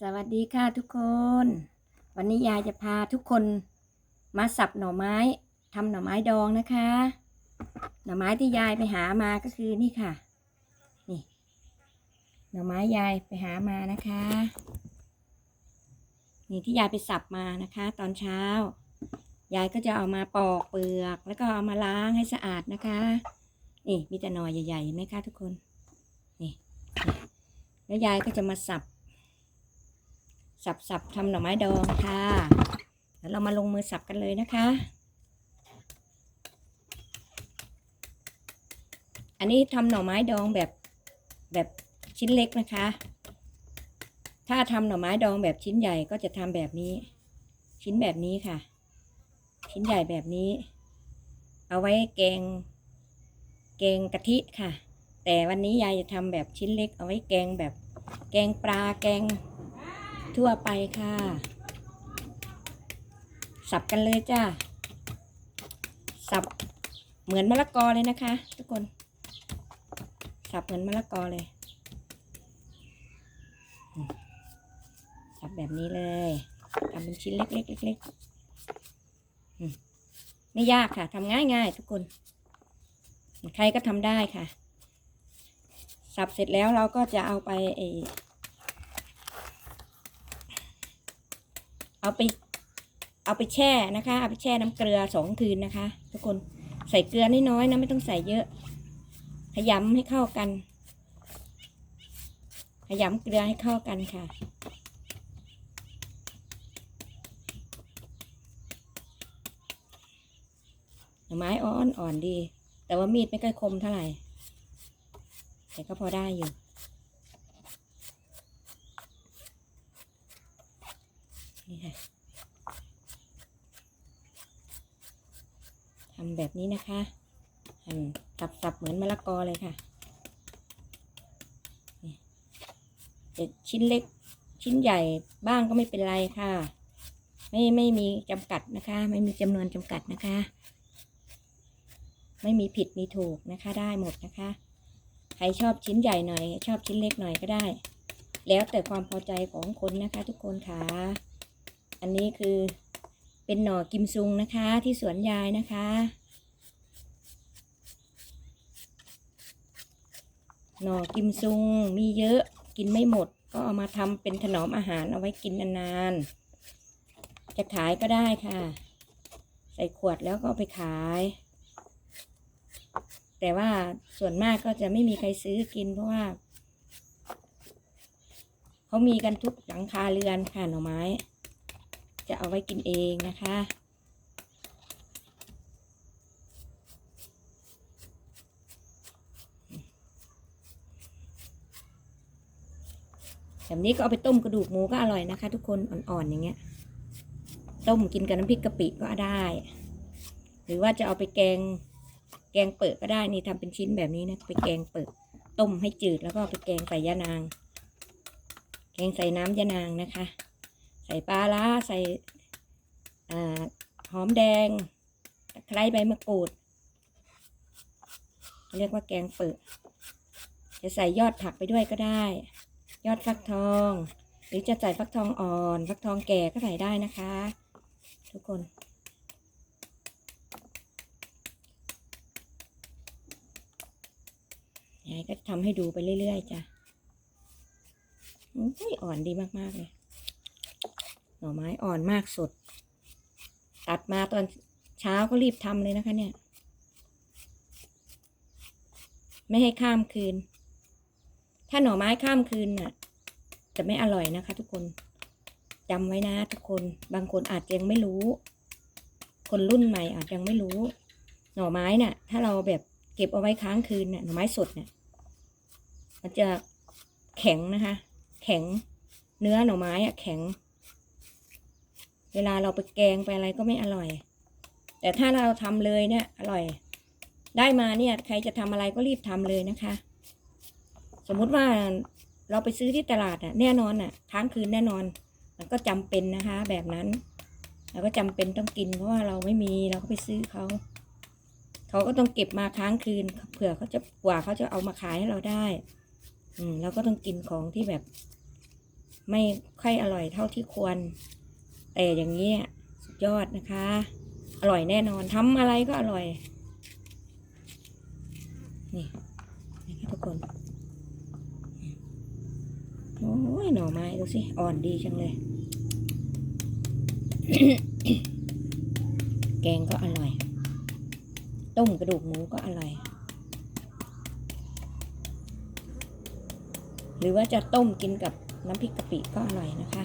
สวัสดีค่ะทุกคน วันนี้ยายจะพาทุกคนมาสับหน่อไม้ทำหน่อไม้ดองนะคะ หน่อไม้ที่ยายไปหามาก็คือนี่ค่ะ นี่ หน่อไม้ยายไปหามานะคะ นี่ที่ยายไปสับมานะคะ ตอนเช้า ยายก็จะเอามาปอกเปลือก แล้วก็เอามาล้างให้สะอาดนะคะ นี่มีแต่หน่อใหญ่ๆเห็นไหมคะทุกคน นี่นี่แล้วยายก็จะมาสับ สับสับทำหน่อไม้ดองค่ะเดี๋ยวเรามาลงมือสับกันเลยนะคะ อันนี้ทำหน่อไม้ดองแบบแบบชิ้นเล็กนะคะ ถ้าทำหน่อไม้ดองแบบชิ้นใหญ่ก็จะทำแบบนี้ ชิ้นแบบนี้ค่ะ ชิ้นใหญ่แบบนี้ เอาไว้แกง แกงกะทิค่ะ แต่วันนี้ยายจะทำแบบชิ้นเล็ก เอาไว้แกงแบบ แกงปลาแกง ทั่วไปค่ะ สับกันเลยจ้าสับเหมือนมะละกอเลยนะคะ ทุกคน สับเหมือนมะละกอเลย สับแบบนี้เลยทำเป็นชิ้นเล็กๆเล็กๆไม่ยากค่ะทำง่ายๆทุกคน ใครก็ทำได้ค่ะ สับเสร็จแล้วเราก็จะเอาไป เอาไป เอาไปแช่นะคะ เอาไปแช่น้ำเกลือสองคืนนะคะ ทุกคนใส่เกลือน้อยๆนะไม่ต้องใส่เยอะ ขยำให้เข้ากัน ขยำเกลือให้เข้ากันค่ะหน่อไม้อ่อนอ่อนดี แต่ว่ามีดไม่ค่อยคมเท่าไหร่แต่ก็พอได้อยู่ นี่ค่ะทำแบบนี้นะคะหั่นสับๆเหมือนมะละกอเลยค่ะจะชิ้นเล็กชิ้นใหญ่บ้างก็ไม่เป็นไรค่ะ ไม่ไม่มีจำกัดนะคะ ไม่มีจำนวนจำกัดนะคะ ไม่มีผิดมีถูกนะคะ ได้หมดนะคะ ใครชอบชิ้นใหญ่หน่อย ชอบชิ้นเล็กหน่อยก็ได้ แล้วแต่ความพอใจของคนนะคะ ทุกคนค่ะ อันนี้คือเป็นหน่อกิมซุงนะคะที่สวนยายนะคะ หน่อกิมซุงมีเยอะกินไม่หมด ก็เอามาทำเป็นถนอมอาหารเอาไว้กินนานๆ จะขายก็ได้ค่ะ ใส่ขวดแล้วก็ไปขาย แต่ว่าส่วนมากก็จะไม่มีใครซื้อกินเพราะว่า เขามีกันทุกหลังคาเรือนค่ะหน่อไม้ จะเอาไว้กินเองนะคะ แบบนี้ก็เอาไปต้มกระดูกหมูก็อร่อยนะคะ ทุกคนอ่อนๆอย่างเงี้ย ต้มกินกับน้ำพริกกะปิก็ได้ หรือว่าจะเอาไปแกงแกงเปิดก็ได้นี่ทำเป็นชิ้นแบบนี้นะไปแกงเปิดต้มให้จืดแล้วก็ไปแกงใส่ยะนาง แกงใส่น้ำยะนางนะคะ ใส่ปลาล้าใส่หอมแดงตะไคร้ใบมะกรูด เรียกว่าแกงเปิดจะใส่ยอดผักไปด้วยก็ได้ ยอดฟักทอง หรือจะใส่ฟักทองอ่อน ฟักทองแก่ก็ใส่ได้นะคะ ทุกคน ยายก็ทำให้ดูไปเรื่อยๆจ้ะอุ้ยอ่อนดีมากๆเลย น่อไม้อ่อนมากสด ตัดมาตอนเช้าก็รีบทำเลยนะคะเนี่ย ไม่ให้ข้ามคืน ถ้าหน่อไม้ข้ามคืนน่ะ จะไม่อร่อยนะคะ ทุกคนจำไว้นะทุกคน บางคนอาจจะยังไม่รู้ คนรุ่นใหม่อาจยังไม่รู้ หน่อไม้น่ะ ถ้าเราแบบเก็บเอาไว้ค้างคืนน่ะหน่อไม้สดเนี่ยมันจะแข็งนะคะ แข็งเนื้อหน่อไม้อะแข็ง เวลาเราไปแกงไปอะไรก็ไม่อร่อย แต่ถ้าเราทำเลยเนี่ยอร่อย ได้มาเนี่ยใครจะทำอะไรก็รีบทำเลยนะคะ สมมุติว่าเราไปซื้อที่ตลาดอะแน่นอนอะค้างคืนแน่นอน มันก็จำเป็นนะคะ แบบนั้นเราก็จำเป็นต้องกินเพราะว่าเราไม่มีเราก็ไปซื้อเขาเขาก็ต้องเก็บมาค้างคืนเผื่อเขาจะกว่าเขาจะเอามาขายให้เราได้ อืมเราก็ต้องกินของที่แบบ ไม่ค่อยอร่อยเท่าที่ควร แต่อย่างนี้ยสุดยอดนะคะ อร่อยแน่นอนทำอะไรก็อร่อย นี่นะคะทุกคนโอ้ยหน่อไม้ดูสิ อ่อนดีจังเลย แกงก็อร่อย ต้มกระดูกหมูก็อร่อย หรือว่าจะต้มกินกับน้ำพริกกะปิก็อร่อยนะคะ